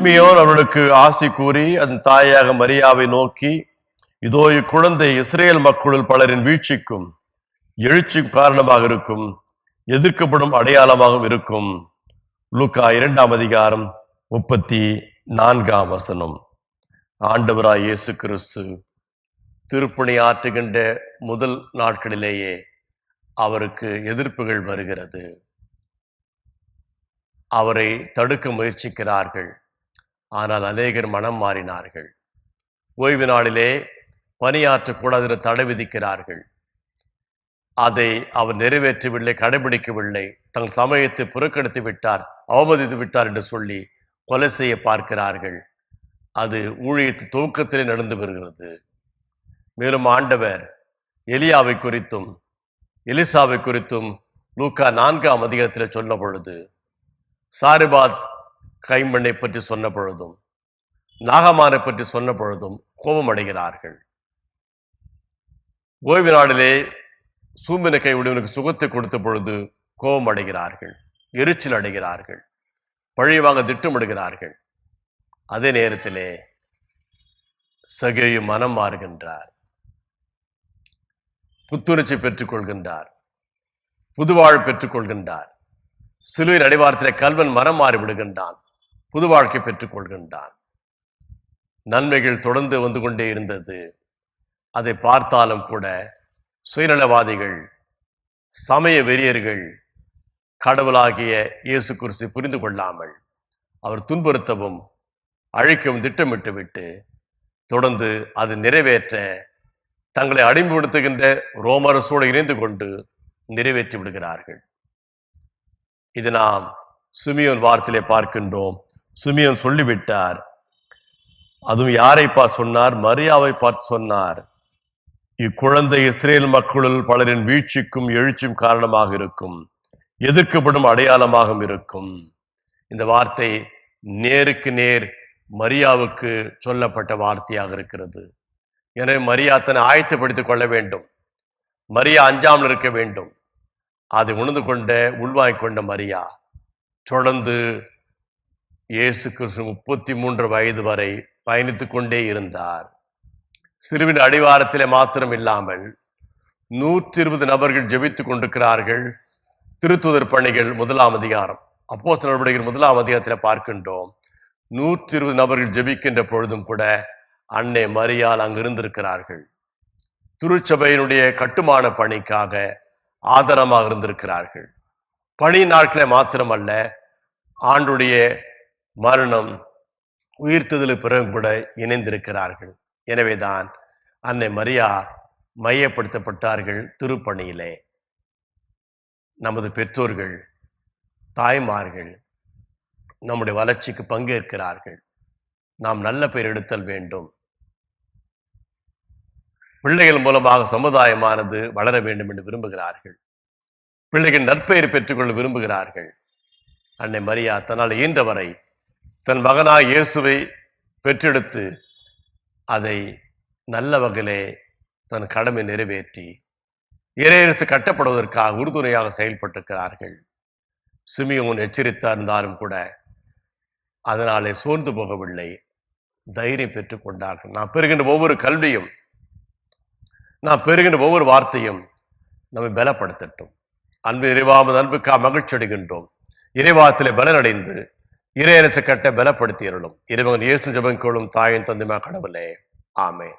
Simeon அவர்களுக்கு ஆசி கூறி அதன் தாயாக மரியாவை நோக்கி இதோ இக்குழந்தை இஸ்ரேல் மக்களுள் பலரின் வீழ்ச்சிக்கும் எழுச்சிக்கும் காரணமாக இருக்கும் எதிர்க்கப்படும் அடையாளமாகவும் இருக்கும். லுக்கா இரண்டாம் அதிகாரம் முப்பத்தி நான்காம் வசனம். ஆண்டவராய் இயேசு கிறிஸ்து திருப்பணி ஆற்றுகின்ற முதல் நாட்களிலேயே அவருக்கு எதிர்ப்புகள் வருகிறது. அவரை தடுக்க முயற்சிக்கிறார்கள். ஆனால் அநேகர் மனம் மாறினார்கள். ஓய்வு நாளிலே பணியாற்றக்கூடாது என தடை விதிக்கிறார்கள். அதை அவர் நிறைவேற்றவில்லை கடைபிடிக்கவில்லை. தங்கள் சமயத்தை புறக்கணித்து விட்டார் அவமதித்து விட்டார் என்று சொல்லி கொலை செய்ய பார்க்கிறார்கள். அது ஊழியத்து துவக்கத்திலே நடந்து வருகிறது. மேலும் ஆண்டவர் எலியாவை குறித்தும் எலிசாவை குறித்தும் லூக்கா நான்காம் அதிகாரத்தில் சொன்ன பொழுது சாரிபாத் கைமண்ணை பற்றி சொன்ன பொழுதும் நாகமானை பற்றி சொன்ன பொழுதும் கோபம் அடைகிறார்கள் ஓய்வு நாளிலே சூம்பின கை உடையவனுக்கு சுகத்தை கொடுத்த பொழுது கோபம் அடைகிறார்கள் எரிச்சல் அடைகிறார்கள் பழி வாங்க திட்டமிடுகிறார்கள். அதே நேரத்திலே சகையும் மனம் மாறுகின்றார். புத்துணர்ச்சி பெற்றுக் கொள்கின்றார் புதுவாழ் பெற்றுக் கொள்கின்றார் சிலுவையின் அடிவாரத்திலே கல்வன் மனம் மாறி விடுகின்றான் புது வாழ்க்கை பெற்றுக்கொள்கின்றான். நன்மைகள் தொடர்ந்து வந்து கொண்டே இருந்தது. அதை பார்த்தாலும் கூட சுயநலவாதிகள் சமய வெறியர்கள் கடவுளாகிய இயேசு குருசி புரிந்து கொள்ளாமல் அவர் துன்புறுத்தவும் அழைக்கவும் திட்டமிட்டு விட்டு தொடர்ந்து அது நிறைவேற்ற தங்களை அடிமைப்படுத்துகின்ற ரோமரசோடு இணைந்து கொண்டு நிறைவேற்றி விடுகிறார்கள். இது நாம் சுமியோன் வார்த்தையிலே பார்க்கின்றோம். சுமியன் சொல்லிவிட்டார். அதுவும் யாரை பார்த்து சொன்னார்? மரியாவை பார்த்து சொன்னார். இக்குழந்தை இஸ்ரேல் மக்களுள் பலரின் வீழ்ச்சிக்கும் எழுச்சியும் காரணமாக இருக்கும். எதிர்க்கப்படும் அடையாளமாகவும் இருக்கும். இந்த வார்த்தை நேருக்கு நேர் மரியாவுக்கு சொல்லப்பட்ட வார்த்தையாக இருக்கிறது. எனவே மரியா தன்னை ஆயத்தப்படுத்திக் கொள்ள வேண்டும். மரியா அஞ்சாமல் இருக்க வேண்டும். அதை உணர்ந்து கொண்ட உள்வாங்கிக் கொண்ட மரியா தொடர்ந்து இயேசு கிறிஸ்து முப்பத்தி மூன்று வயது வரை பயணித்துக் கொண்டே இருந்தார். சிறுவின் அடிவாரத்திலே மாத்திரம் இல்லாமல் நூற்றி இருபது நபர்கள் ஜெபித்துக் கொண்டிருக்கிறார்கள். திருத்துதர் பணிகள் முதலாம் அதிகாரம். அப்போ நடவடிக்கைகள் முதலாம் அதிகாரத்தில் பார்க்கின்றோம். நூற்றி இருபது நபர்கள் ஜெபிக்கின்ற பொழுதும் கூட அன்னை மரியால் அங்கு இருந்திருக்கிறார்கள். திருச்சபையினுடைய கட்டுமான பணிக்காக ஆதரமாக இருந்திருக்கிறார்கள். பணி நாட்களை மாத்திரமல்ல ஆண்டுடைய மரணம் உயிர்த்ததில் பிறகு கூட இணைந்திருக்கிறார்கள். எனவேதான் அன்னை மரியா மையப்படுத்தப்பட்டார்கள் திருப்பணியிலே. நமது பெற்றோர்கள் தாய்மார்கள் நம்முடைய வளர்ச்சிக்கு பங்கேற்கிறார்கள். நாம் நல்ல பெயர் எடுத்தல் வேண்டும். பிள்ளைகள் மூலமாக சமுதாயமானது வளர வேண்டும் என்று விரும்புகிறார்கள். பிள்ளைகள் நற்பெயர் பெற்றுக்கொள்ள விரும்புகிறார்கள். அன்னை மரியா தன்னால் இயன்றவரை தன் மகனாய் இயேசுவை பெற்றெடுத்து அதை நல்ல வகையிலே தன் கடமை நிறைவேற்றி இறையரசு கட்டப்படுவதற்காக உறுதுணையாக செயல்பட்டிருக்கிறார்கள். சிமியோன் எச்சரித்தா இருந்தாலும் கூட அதனாலே சோர்ந்து போகவில்லை. தைரியம் பெற்றுக்கொண்டார்கள் நான் பெறுகின்ற ஒவ்வொரு கல்வியும் நான் பெறுகின்ற ஒவ்வொரு வார்த்தையும் நம்மை பலப்படுத்தட்டும். அன்பு இறைவாமது அன்புக்காக மகிழ்ச்சி அடைகின்றோம் இறைவாத்திலே பலனடைந்து இறையரசு கட்ட பலப்படுத்தியருளும் இறைவன் இயேசு ஜபங்கோளும் தாயின் தந்தைமா கடவுளே. ஆமே